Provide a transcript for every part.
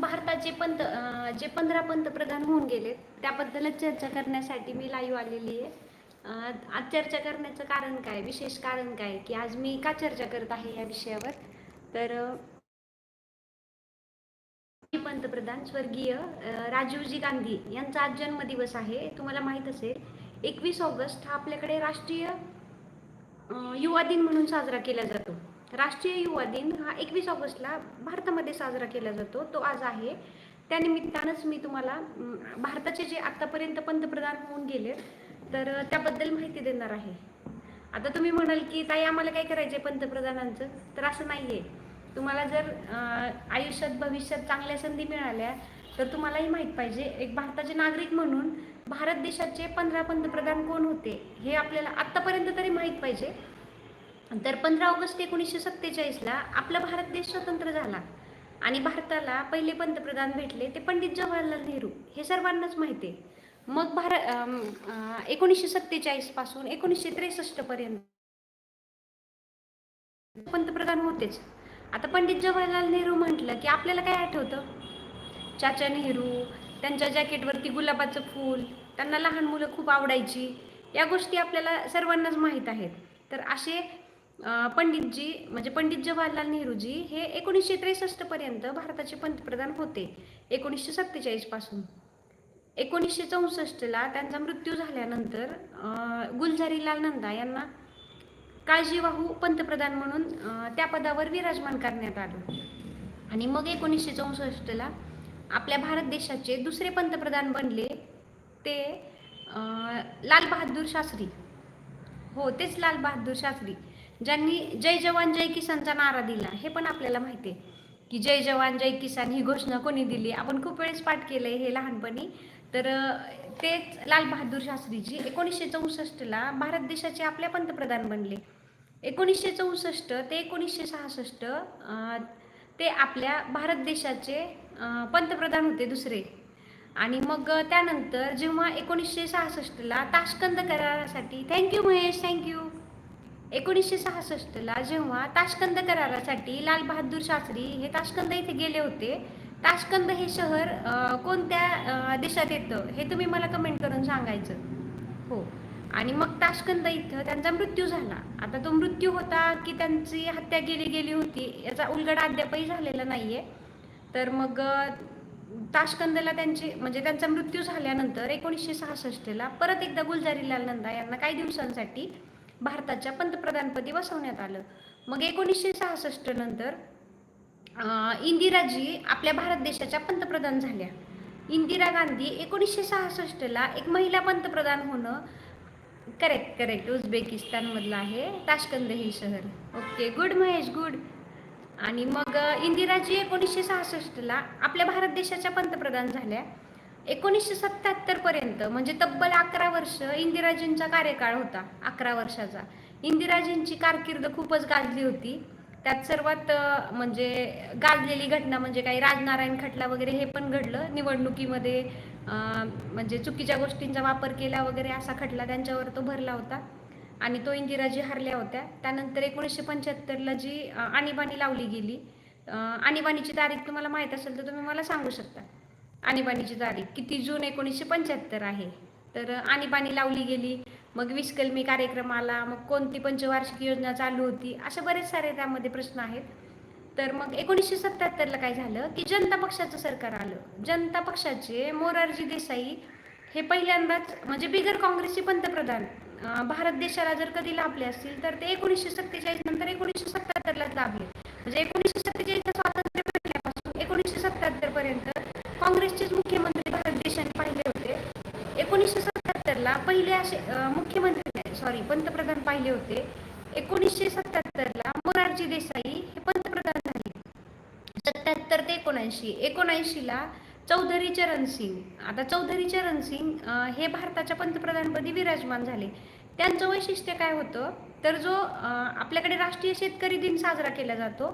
भारताचे पंत जे पंधरा पंतप्रधान होऊन गेले त्याबद्दलच चर्चा करण्यासाठी मी लाईव्ह आलेली आहे. आज चर्चा करण्याचं कारण काय? विशेष कारण काय? की आज मी का चर्चा करत आहे या विषयावर? तर पंतप्रधान स्वर्गीय राजीवजी गांधी यांचा आज जन्मदिवस आहे. तुम्हाला माहीत असेल एकवीस ऑगस्ट हा आपल्याकडे राष्ट्रीय युवा दिन म्हणून साजरा केला जातो. राष्ट्रीय युवा दिन हा एकवीस ऑगस्टला भारतामध्ये साजरा केला जातो. तो आज आहे. त्यानिमित्तानंच मी तुम्हाला भारताचे जे आतापर्यंत पंतप्रधान होऊन गेले तर त्याबद्दल माहिती देणार आहे. आता तुम्ही म्हणाल की ताई आम्हाला काय करायचं आहे पंतप्रधानांचं? तर असं नाही आहे तुम्हाला जर आयुष्यात भविष्यात चांगल्या संधी मिळाल्या तर तुम्हालाही माहीत पाहिजे एक भारताचे नागरिक म्हणून भारत देशाचे पंधरा पंतप्रधान कोण होते हे आपल्याला आत्तापर्यंत तरी माहीत पाहिजे. तर पंधरा ऑगस्ट एकोणीसशे सत्तेचाळीसला आपला भारत देश स्वतंत्र झाला. आणि भारताला पहिले पंतप्रधान भेटले ते पंडित जवाहरलाल नेहरू. हे सर्वांनाच माहिती आहे. मग भारत एकोणीसशे सत्तेचाळीसपासून एकोणीसशे त्रेसष्ट पर्यंत पंतप्रधान होतेच. आता पंडित जवाहरलाल नेहरू म्हटलं की आपल्याला काय आठवतं? चाचा नेहरू त्यांच्या जॅकेटवरती गुलाबाचं फूल त्यांना लहान मुलं खूप आवडायची या गोष्टी आपल्याला सर्वांनाच माहीत आहेत. तर असे पंडितजी म्हणजे पंडित जवाहरलाल नेहरूजी हे एकोणीसशे त्रेसष्ट पर्यंत भारताचे पंतप्रधान होते एकोणीसशे सत्तेचाळीसपासून. एकोणीसशे चौसष्टला त्यांचा मृत्यू झाल्यानंतर गुलझारीलाल नंदा यांना काळजीवाहू पंतप्रधान म्हणून त्या पदावर विराजमान करण्यात आलं. आणि मग एकोणीसशे चौसष्टला आपल्या भारत देशाचे दुसरे पंतप्रधान बनले ते लाल बहादूर शास्त्री. हो तेच लाल बहादूर शास्त्री. ज्यांनी जय जवान जय किसानचा नारा दिला हे पण आपल्याला माहिती आहे. की जय जवान जय किसान ही घोषणा कोणी दिली? आपण खूप वेळेस पाठ केलंय हे लहानपणी. तर तेच लाल बहादूर शास्त्रीजी एकोणीसशे चौसष्टला भारत देशाचे आपल्या पंतप्रधान बनले. एकोणीसशे चौसष्ट ते एकोणीसशे सहासष्ट ते आपल्या भारत देशाचे पंतप्रधान होते दुसरे. आणि मग त्यानंतर जेव्हा एकोणीसशे सहासष्टला ताशकंद करारासाठी thank you Mahesh thank you. एकोणीसशे सहासष्टला जेव्हा ताशकंद करारासाठी लाल बहादूर शास्त्री हे ताशकंद इथे गेले होते ताशकंद हे शहर कोणत्या देशात येतं हे तुम्ही मला कमेंट करून सांगायचं. हो. आणि मग ताशकंद इथं त्यांचा मृत्यू झाला. आता तो मृत्यू होता की त्यांची हत्या केली गेली होती याचा उलगडा अद्यापही झालेला नाहीये. तर मग ताशकंदला त्यांची म्हणजे त्यांचा मृत्यू झाल्यानंतर एकोणीसशे सहासष्टला परत एकदा गुलजारीलाल नंदा यांना काही दिवसांसाठी भारताच्या पंतप्रधानपदी बसवण्यात आलं. मग एकोणीसशे सहासष्ट नंतर इंदिराजी आपल्या भारत देशाच्या पंतप्रधान झाल्या. इंदिरा गांधी एकोणीसशे सहासष्टला एक महिला पंतप्रधान होणं करेक्ट करेक्ट उझबेकिस्तानमधलं आहे. ताशकंद हे शहर. ओके गुड महेश गुड आणि मग इंदिराजी एकोणीसशे सहासष्टला आपल्या भारत देशाच्या पंतप्रधान झाल्या. एकोणीसशे सत्याहत्तर पर्यंत म्हणजे तब्बल अकरा वर्ष इंदिराजींचा कार्यकाळ होता अकरा वर्षाचा. इंदिराजींची कारकीर्द खूपच गाजली होती. त्यात सर्वात म्हणजे गाजलेली घटना म्हणजे काही राजनारायण खटला वगैरे हे पण घडलं. निवडणुकीमध्ये म्हणजे चुकीच्या गोष्टींचा वापर केला वगैरे असा खटला त्यांच्यावर तो भरला होता आणि तो इंदिराजी हरल्या होत्या. त्यानंतर एकोणीसशे पंच्याहत्तरला जी आणीबाणी लावली गेली आणीबाणीची तारीख तुम्हाला माहीत असेल तर तुम्ही मला सांगू शकता. आणीबाणीची तारीख किती? जून एकोणीसशे पंच्याहत्तर आहे. तर आणीबाणी लावली गेली. मग वीस कलमी कार्यक्रम आला. मग कोणती पंचवार्षिक योजना चालू होती? असे बरेच सारे त्यामध्ये प्रश्न आहेत. तर मग एकोणीसशे सत्याहत्तरला काय झालं? की जनता पक्षाचं सरकार आलं. जनता पक्षाचे मोरारजी देसाई हे पहिल्यांदाच म्हणजे बिगर काँग्रेसचे पंतप्रधान भारत देशाला जर कधी लाभले असतील तर ते एकोणीसशे सत्तेचाळीस नंतर एकोणीसशे सत्याहत्तरलाच लाभले. म्हणजे एकोणीसशे देसाई पंतप्रधान पाहिले होते. एकोणीसशे सत्याहत्तरला मोरारजी देसाई हे पंतप्रधान झाले. सत्याहत्तर ते एकोणऐंशी एकोणऐंशीला चौधरी चरण सिंग. आता चौधरी चरण सिंग हे भारताच्या पंतप्रधानपदी विराजमान झाले. त्यांचं वैशिष्ट्य काय होतं? तर जो आपल्याकडे राष्ट्रीय शेतकरी दिन साजरा केला जातो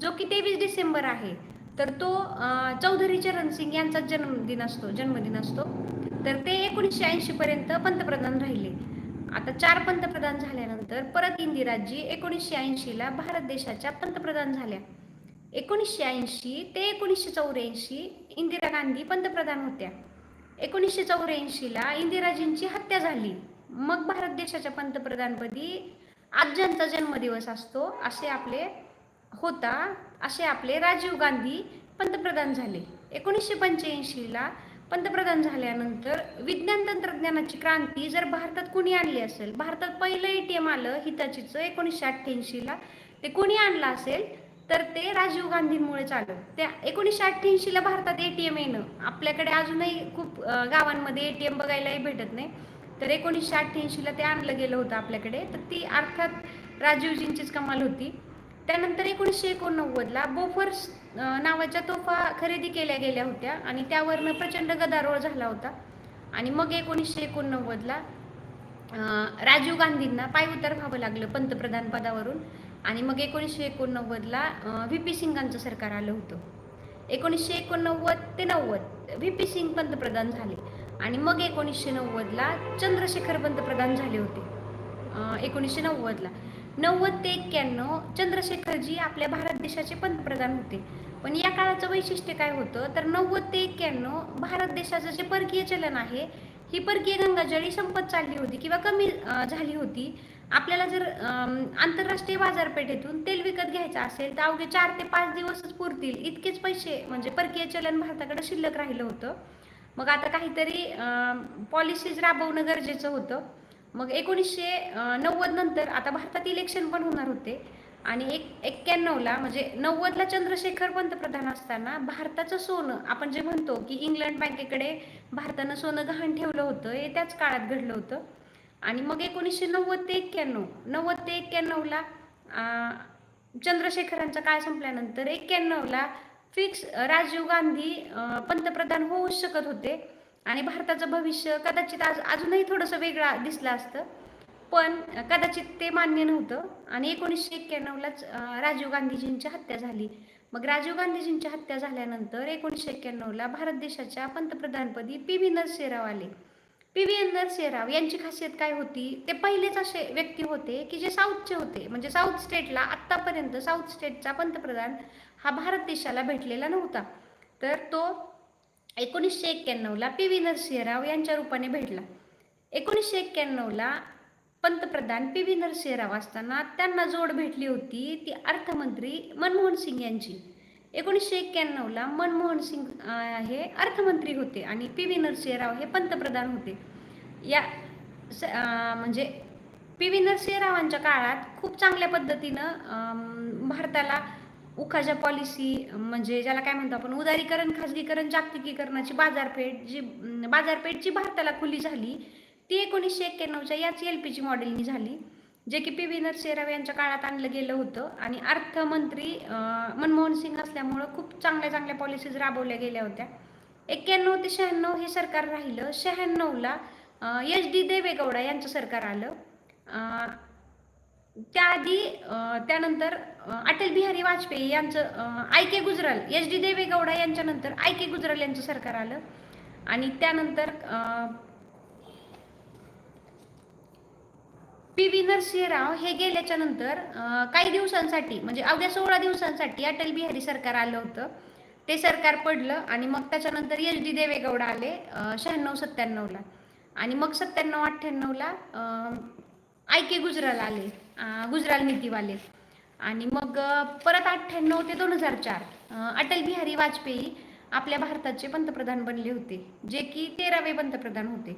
जो की तेवीस डिसेंबर आहे तर तो अं, चौधरी चरण सिंग यांचा जन्मदिन असतो जन्मदिन असतो. तर ते एकोणीसशे ऐंशी पर्यंत पंतप्रधान राहिले. आता चार पंतप्रधान झाल्यानंतर परत इंदिराजी एकोणीसशे ऐंशीला भारत देशाच्या पंतप्रधान झाल्या. एकोणीसशे ऐंशी ते एकोणीसशे चौऱ्याऐंशी इंदिरा गांधी पंतप्रधान होत्या. एकोणीसशे चौऱ्याऐंशीला इंदिराजींची हत्या झाली. मग भारत देशाच्या पंतप्रधानपदी आज ज्यांचा जन्मदिवस असतो असे आपले होता असे आपले राजीव गांधी पंतप्रधान झाले. एकोणीसशे पंच्याऐंशीला पंतप्रधान झाल्यानंतर विज्ञान तंत्रज्ञानाची क्रांती जर भारतात कुणी आणली असेल भारतात पहिलं ए टी एम आलं हिताचीचं एकोणीसशे अठ्ठ्याऐंशीला. ते कुणी आणलं असेल तर ते राजीव गांधींमुळेच आलं त्या एकोणीसशे अठ्ठ्याऐंशीला भारतात ए टी एम येणं. आपल्याकडे अजूनही खूप गावांमध्ये ए टी एम बघायलाही भेटत नाही. तर एकोणीसशे अठ्ठ्याऐंशीला ते आणलं गेलं होतं आपल्याकडे. तर ती अर्थात राजीवजींचीच कमाल होती. त्यानंतर एकोणीसशे एकोणनव्वदला बोफर्स नावाच्या तोफा खरेदी केल्या गेल्या होत्या आणि त्यावरनं प्रचंड गदारोळ झाला होता. आणि मग एकोणीसशे एकोणनव्वदला राजीव गांधींना पायउतार व्हावं लागलं पंतप्रधान पदावरून. आणि मग एकोणीसशे एकोणनव्वदला व्ही पी सिंगांचं सरकार आलं होतं. एकोणीसशे एकोणनव्वद ते नव्वद व्ही पी सिंग पंतप्रधान झाले. आणि मग एकोणीसशे नव्वदला चंद्रशेखर पंतप्रधान झाले होते. एकोणीसशे नव्वदला. नव्वद ते एक्क्याण्णव चंद्रशेखरजी आपल्या भारत देशाचे पंतप्रधान होते. पण या काळाचं वैशिष्ट्य काय होतं? तर नव्वद ते एक्क्याण्णव भारत देशाचं जे परकीय चलन आहे ही परकीय गंगाजळी संपत चालली होती किंवा कमी झाली होती. आपल्याला जर आंतरराष्ट्रीय बाजारपेठेतून तेल विकत घ्यायचं असेल तर अवघे चार ते पाच दिवसच पुरतील इतकेच पैसे म्हणजे परकीय चलन भारताकडे शिल्लक राहिलं होतं. मग आता काहीतरी पॉलिसीज राबवणं गरजेचं होतं. मग एकोणीसशे नव्वद नंतर आता भारतात इलेक्शन पण होणार होते. आणि एक एक्क्याण्णवला म्हणजे नव्वदला चंद्रशेखर पंतप्रधान असताना भारताचं सोनं आपण जे म्हणतो की इंग्लंड बँकेकडे भारतानं सोनं गहाण ठेवलं होतं हे त्याच काळात घडलं होतं. आणि मग एकोणीसशे नव्वद ते एक्क्याण्णव नव्वद ते एक्क्याण्णवला चंद्रशेखरांचा काळ संपल्यानंतर एक्क्याण्णवला फिक्स राजीव गांधी पंतप्रधान होऊच शकत होते. आणि भारताचं भविष्य कदाचित आज अजूनही थोडंसं वेगळं दिसलं असतं. पण कदाचित ते मान्य नव्हतं. आणि एकोणीसशे एक्क्याण्णवलाच राजीव गांधीजींची हत्या झाली. मग राजीव गांधीजींची हत्या झाल्यानंतर एकोणीसशे एक्क्याण्णवला भारत देशाच्या पंतप्रधानपदी पी व्ही नरसिंहराव आले. पी व्ही नरसिंहराव यांची खासियत काय होती? ते पहिलेच असे व्यक्ती होते की जे साऊथचे होते. म्हणजे साऊथ स्टेटला आत्तापर्यंत साऊथ स्टेटचा पंतप्रधान हा भारत देशाला भेटलेला नव्हता. तर तो एकोणीसशे एक्क्याण्णवला पी व्ही नरसिंहराव यांच्या रूपाने भेटला. एकोणीसशे एक्क्याण्णवला पंतप्रधान पी व्ही नरसिंहराव असताना त्यांना जोड भेटली होती ती अर्थमंत्री मनमोहन सिंग यांची. एकोणीसशे एक्क्याण्णवला मनमोहन सिंग हे अर्थमंत्री होते आणि पी व्ही नरसिंहराव हे पंतप्रधान होते. या स म्हणजे पी व्ही नरसिंहरावांच्या काळात खूप चांगल्या पद्धतीनं भारताला उखाच्या पॉलिसी म्हणजे ज्याला काय म्हणतो आपण उदारीकरण खाजगीकरण जागतिकीकरणाची बाजारपेठ जी बाजारपेठ जी भारताला खुली झाली ती एकोणीसशे एक्क्याण्णवच्या याच एल पी जी मॉडेलनी झाली जे की पी व्ही नरसिंहराव यांच्या काळात आणलं गेलं होतं. आणि अर्थमंत्री मनमोहन सिंग असल्यामुळं खूप चांगल्या चांगल्या पॉलिसीज राबवल्या गेल्या होत्या. एक्क्याण्णव ते शहाण्णव हे सरकार राहिलं. शहाण्णवला एच डी देवेगौडा यांचं सरकार आलं. त्याआधी त्यानंतर अटल बिहारी वाजपेयी यांचं I K Gujral H D Devegowda यांच्यानंतर आय के गुजराल यांचं सरकार आलं. आणि त्यानंतर पी व्ही नरसिंहराव हे गेल्याच्यानंतर काही दिवसांसाठी म्हणजे अवघ्या सोळा दिवसांसाठी अटल बिहारी सरकार आलं होतं. ते सरकार पडलं आणि मग त्याच्यानंतर एच डी देवेगौडा आले शहाण्णव सत्त्याण्णवला. आणि मग सत्त्याण्णव अठ्ठ्याण्णवला आय के गुजराल आले. गुजराल नीतीवाले. आणि मग परत अठ्ठ्याण्णव ते दोन हजार चार अटल बिहारी वाजपेयी आपल्या भारताचे पंतप्रधान बनले होते जे की तेरावे पंतप्रधान होते.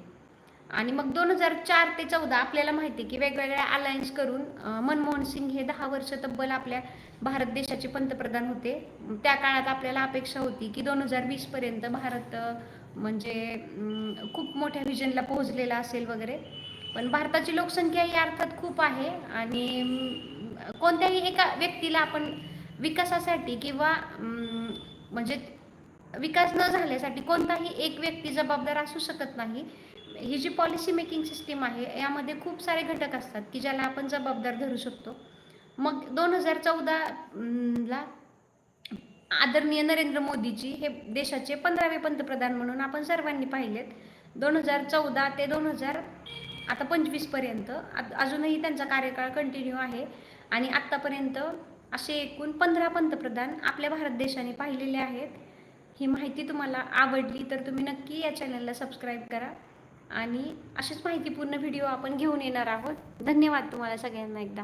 आणि मग दोन हजार चार ते चौदा आपल्याला माहिती आहे की वेगवेगळ्या अलायन्स करून मनमोहन सिंग हे दहा वर्ष तब्बल आपल्या भारत देशाचे पंतप्रधान होते. त्या काळात आपल्याला अपेक्षा होती की दोन हजार वीसपर्यंत भारत म्हणजे खूप मोठ्या व्हिजनला पोहोचलेला असेल वगैरे. पण भारताची लोकसंख्या ही अर्थात खूप आहे आणि कोणत्याही एका व्यक्तीला आपण विकासासाठी किंवा म्हणजे विकास न झाल्यासाठी कोणताही एक व्यक्ती जबाबदार असू शकत नाही. ही जी पॉलिसी मेकिंग सिस्टीम आहे यामध्ये खूप सारे घटक असतात की ज्याला आपण जबाबदार धरू शकतो. मग दोन हजार चौदा ला आदरणीय नरेंद्र मोदीजी हे देशाचे पंधरावे पंतप्रधान म्हणून आपण सर्वांनी पाहिलेत. दोन हजार चौदा ते दोन हजार आता पंचवीसपर्यंत. अजूनही त्यांचा कार्यकाळ कंटिन्यू आहे. आणि आत्तापर्यंत असे एकूण पंधरा पंतप्रधान आपल्या भारत देशाने पाहिलेले आहेत. ही माहिती तुम्हाला आवडली तर तुम्ही नक्की या चॅनलला सबस्क्राईब करा. आणि अशीच माहितीपूर्ण व्हिडिओ आपण घेऊन येणार आहोत. धन्यवाद तुम्हाला सगळ्यांना एकदा.